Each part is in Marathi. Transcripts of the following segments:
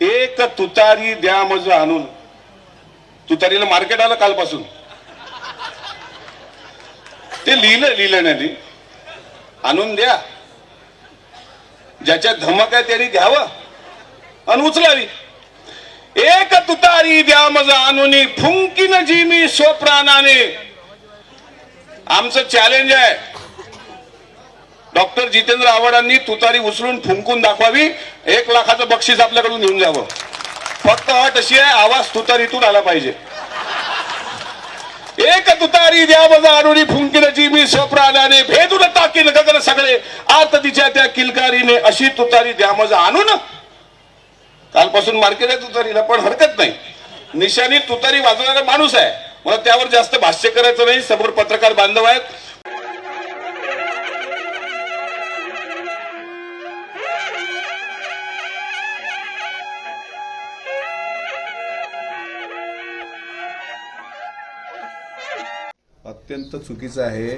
एक तुतारी द्या मज आणून. तुतारीला मार्केट आलं कालपासून. ते लिहिलं लिहिलं नाही आणून द्या. ज्याच्यात धमक आहे त्यांनी घ्यावं आणि उचलावी. एक तुतारी द्या मज आणून फुंकीन जी मी स्वप्राणाने. आमचं चॅलेंज आहे. डॉक्टर जितेंद्र आव्हाडांनी तुतारी उचलून फुंकून दाखवावी. एक लाखाचं बक्षीस आपल्याकडून घेऊन जावं. फक्त अट अशी आहे आवाज तुतारीतून आला पाहिजे. एक तुतारी द्या मजा आणून फुंकिनची. मी स्वप्राण्याने भेदून ताकीन गगन सगळे. आत तिच्या त्या किलकारीने अशी तुतारी द्या मजा ना कालपासून मार्केट आहे तुतारीला पण हरकत नाही. निशाणी तुतारी वाजवणारा माणूस आहे. मला त्यावर जास्त भाष्य करायचं नाही. समोर पत्रकार बांधव आहेत. अत्यंत चुकीचं आहे.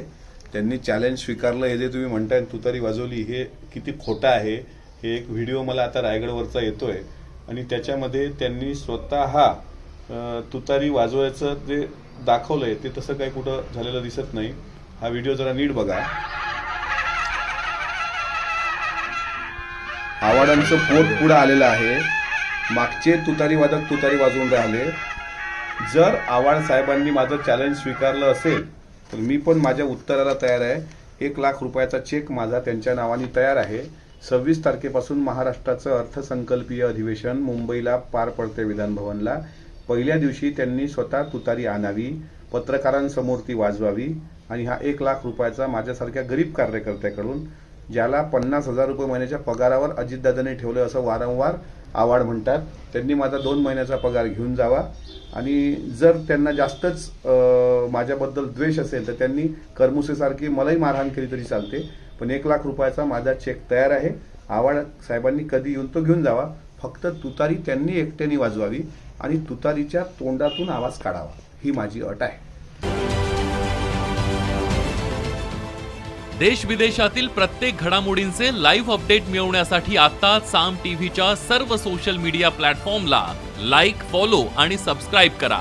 त्यांनी चॅलेंज स्वीकारलं. हे जे तुम्ही म्हणताय तुतारी वाजवली हे किती खोटं आहे हे एक व्हिडिओ मला आता रायगडवरचा येतोय. आणि त्याच्यामध्ये त्यांनी स्वतः तुतारी वाजवायचं जे दाखवलंय ते तसं काही कुठं झालेलं दिसत नाही. हा व्हिडिओ जरा नीट बघा. आवाडांचं पोट पुढं आलेलं आहे. मागचे तुतारी वादक तुतारी वाजवून राहिले. जर आव्हाड साहेबांनी माझं चॅलेंज स्वीकारलं असेल तर मी पण माझ्या उत्तराला तयार आहे. एक लाख रुपयाचा चेक माझा त्यांच्या नावाने तयार आहे. सव्वीस तारखेपासून महाराष्ट्राचं अर्थसंकल्पीय अधिवेशन मुंबईला पार पडते विधानभवनला. पहिल्या दिवशी त्यांनी स्वतः तुतारी आणावी पत्रकारांसमोर ती वाजवावी आणि हा एक लाख रुपयाचा माझ्यासारख्या गरीब कार्यकर्त्याकडून ज्याला पन्नास हजार रुपये महिन्याच्या पगारावर अजितदादांनी ठेवलं असं वारंवार आवाड म्हणतात त्यांनी माझा दोन महिन्याचा पगार घेऊन जावा. आणि जर त्यांना जास्तच माझ्याबद्दल द्वेष असेल तर त्यांनी करमुसेसारखी मलाही मारहाण केली तरी चालते. पण एक लाख रुपयाचा माझा चेक तयार आहे. आवाड साहेबांनी कधी येऊन तो घेऊन जावा. फक्त तुतारी त्यांनी एकट्याने वाजवावी आणि तुतारीच्या तोंडातून आवाज काढावा. ही माझी अट आहे. देश विदेशातील प्रत्येक घडामोडींचे लाईव्ह अपडेट मिळवण्यासाठी आता साम टीव्हीच्या सर्व सोशल मीडिया प्लॅटफॉर्मला लाईक फॉलो आणि सबस्क्राईब करा.